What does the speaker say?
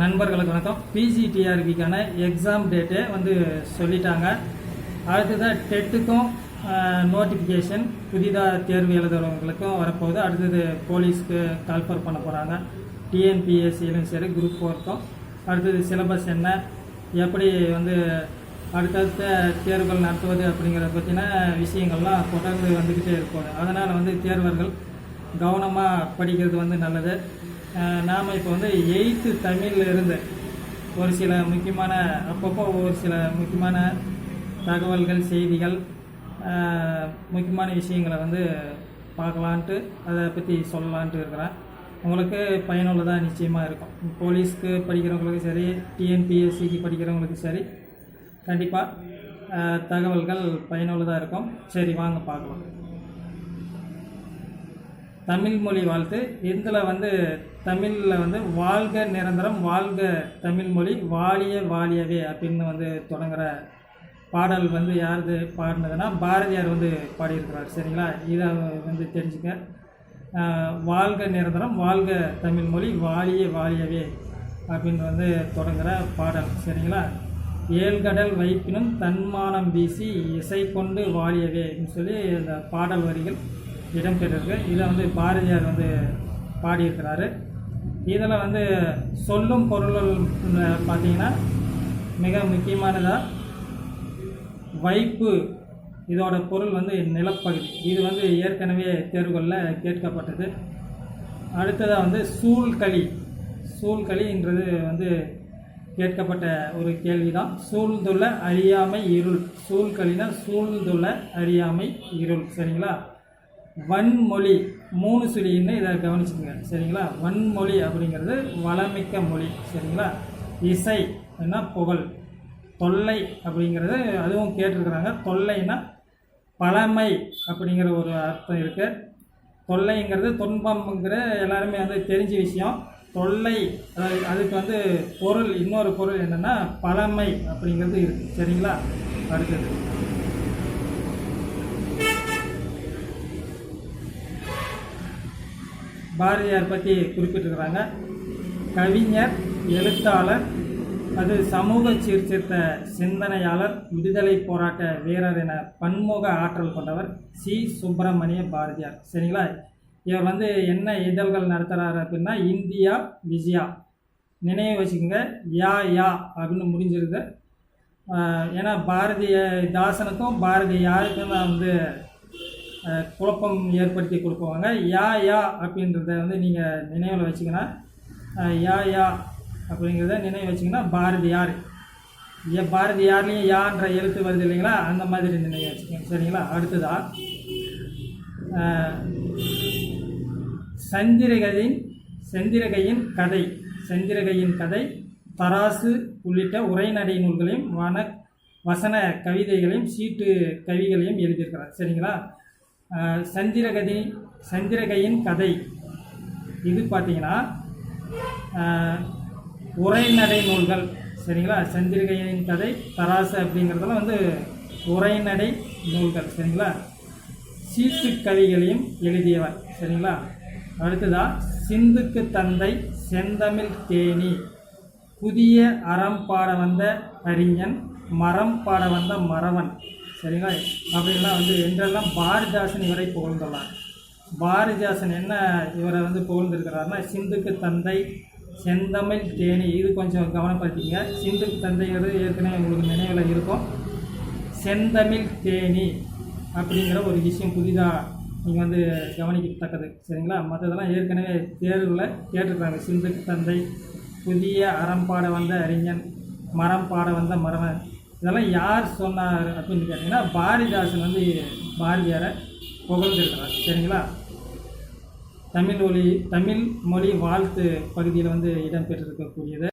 நண்பர்களுக்கு வணக்கம். பிஜிடிஆர்பிக்கான எக்ஸாம் டேட்டே வந்து சொல்லிட்டாங்க. அடுத்ததாக டெட்டுக்கும் நோட்டிஃபிகேஷன் புதிதாக தேர்வு எழுதுறவங்களுக்கும் வரப்போகுது. அடுத்தது போலீஸ்க்கு கால்ஃபர் பண்ண போகிறாங்க டிஎன்பிஎஸ்சியிலும் சரி குரூப் ஃபோருக்கும் அடுத்தது சிலபஸ் என்ன எப்படி வந்து அடுத்தடுத்த தேர்வுகள் நடத்துவது அப்படிங்கிறத பற்றின விஷயங்கள்லாம் தொடர்ந்து வந்துக்கிட்டே இருக்கும். அதனால் வந்து தேர்வர்கள் கவனமாக படிக்கிறது வந்து நல்லது. நாம் இப்போ வந்து எயித்து தமிழில் இருந்து ஒரு சில முக்கியமான அப்பப்போ ஒரு சில முக்கியமான தகவல்கள் செய்திகள் முக்கியமான விஷயங்களை வந்து பார்க்கலான்ட்டு அதை பற்றி சொல்லலான்ட்டு இருக்கிறேன். உங்களுக்கு பயனுள்ளதாக நிச்சயமாக இருக்கும். போலீஸ்க்கு படிக்கிறவங்களுக்கும் சரி டிஎன்பிஎஸ்சிக்கு படிக்கிறவங்களுக்கும் சரி கண்டிப்பாக தகவல்கள் பயனுள்ளதாக இருக்கும். சரி வாங்க பார்க்கலாம். தமிழ் மொழி வாழ்த்து. இதில் வந்து தமிழில் வந்து வாழ்க நிரந்தரம் வாழ்க தமிழ் மொழி வாழிய வாழியவே அப்படின்னு வந்து தொடங்குகிற பாடல் வந்து யாருது பாடினதுன்னா பாரதியார் வந்து பாடியிருக்கிறார். சரிங்களா? இதை வந்து தெரிஞ்சுக்க. வாழ்க நிரந்தரம் வாழ்க தமிழ் மொழி வாழிய வாழியவே அப்படின்னு வந்து தொடங்குகிற பாடல். சரிங்களா? ஏழ்கடல் வைப்பினும் தன்மானம் வீசி இசை கொண்டு வாழியவே அப்படின்னு சொல்லி அந்த பாடல் வரிகள் இடம்பெற்றிருக்கு. இதில் வந்து பாரதியார் வந்து பாடியிருக்கிறாரு. இதில் வந்து சொல்லும் பொருள்கள் பார்த்தீங்கன்னா மிக முக்கியமானதாக வைப்பு இதோட பொருள் வந்து நிலப்பகுதி. இது வந்து ஏற்கனவே தேர்வுகளில் கேட்கப்பட்டது. அடுத்ததாக வந்து சூழ்களி சூழ்களின்றது வந்து கேட்கப்பட்ட ஒரு கேள்வி தான் சூழ்ந்துள்ள அறியாமை இருள். சூழ்களினா சூழ்ந்துள்ள அறியாமை இருள். சரிங்களா? வன்மொழி மூணு சுழின்னு இதை கவனிச்சுக்கோங்க. சரிங்களா? வன்மொழி அப்படிங்கிறது வளமிக்க மொழி. சரிங்களா? இசை என்ன புகழ். தொல்லை அப்படிங்கிறது அதுவும் கேட்டிருக்கிறாங்க. தொல்லைனா பழமை அப்படிங்கிற ஒரு அர்த்தம் இருக்குது தொல்லைங்கிறது துன்பம்ங்கிற எல்லாருமே வந்து தெரிஞ்ச விஷயம். தொல்லை அதாவது அதுக்கு வந்து பொருள் இன்னொரு பொருள் என்னென்னா பழமை அப்படிங்கிறது இருக்குது சரிங்களா? அடுத்தது. பாரதியார் பற்றி குறிப்பிட்டிருக்கிறாங்க. கவிஞர் எழுத்தாளர் அது சமூக சீர்திருத்த சிந்தனையாளர் விடுதலை போராட்ட வீரர் என பன்முக ஆற்றல் கொண்டவர் சி. சுப்பிரமணிய பாரதியார். சரிங்களா? இவர் வந்து என்ன இதழ்கள் நடத்துகிறார் அப்படின்னா இந்தியா விஜயா. நினைவு வச்சுக்கோங்க. யா யா அப்படின்னு முடிஞ்சிருது. ஏன்னா பாரதிய தாசனுக்கும் பாரதி யாருக்கும் தான் வந்து குழப்பம் ஏற்படுத்தி கொடுப்பாங்க யா யா அப்படின்றத வந்து நீங்கள் நினைவில் வச்சிங்கன்னா யா யா அப்படிங்கிறத நினைவு வச்சிங்கன்னா பாரதியார் ஏ பாரதியார்லேயும் யான்ற எழுத்து வருது இல்லைங்களா? அந்த மாதிரி நினைவு வச்சுக்கோங்க. சரிங்களா? அடுத்ததா. சந்திரகையின் சந்திரகையின் செந்திரகையின் கதை. செந்திரகையின் கதை தராசு உள்ளிட்ட உரைநடை நூல்களையும் வன வசன கவிதைகளையும் சீட்டு கவிகளையும் எழுதியிருக்கிறார். சரிங்களா? சந்திரகதி சந்திரகையின் கதை. இது பார்த்தீங்கன்னா உரைநடை நூல்கள். சரிங்களா? சந்திரிகையின் கதை தராசு அப்படிங்கிறதெல்லாம் வந்து உரைநடை நூல்கள். சரிங்களா? சீட்டு கவிகளையும் எழுதியவர். சரிங்களா? அடுத்ததா சிந்துக்கு தந்தை செந்தமிழ் தேனி. புதிய அறம் பாட வந்த அறிஞன் மரம் பாட வந்த மறவன். சரிங்களா? அப்படின்னா வந்து என்றெல்லாம் பாரதிதாசன் இவரை புகழ்ந்துள்ளார் பாரதிதாசன் என்ன இவரை வந்து புகழ்ந்திருக்கிறாருன்னா சிந்துக்கு தந்தை செந்தமிழ் தேனி இது கொஞ்சம் கவனப்படுத்திங்க சிந்துக்கு தந்தைங்கிறது ஏற்கனவே உங்களுக்கு நினைவில் இருக்கும். செந்தமிழ் தேனி அப்படிங்கிற ஒரு விஷயம் புதிதாக நீங்கள் வந்து கவனிக்கத்தக்கது. சரிங்களா? மற்றதெல்லாம் ஏற்கனவே தேர்வில் கேட்டிருக்காங்க. சிந்துக்கு தந்தை புதிய அறம் பாட வந்த அறிஞன் மரம் பாட வந்த மரவன் இதெல்லாம் யார் சொன்னார் அப்படின்னு கேட்டிங்கன்னா பாரதிதாசன் வந்து பாரதியாரை புகழ்ந்துருக்கிறார். சரிங்களா? தமிழ் மொழி தமிழ் மொழி வாழ்த்து பகுதியில் வந்து இடம்பெற்றிருக்கக்கூடியது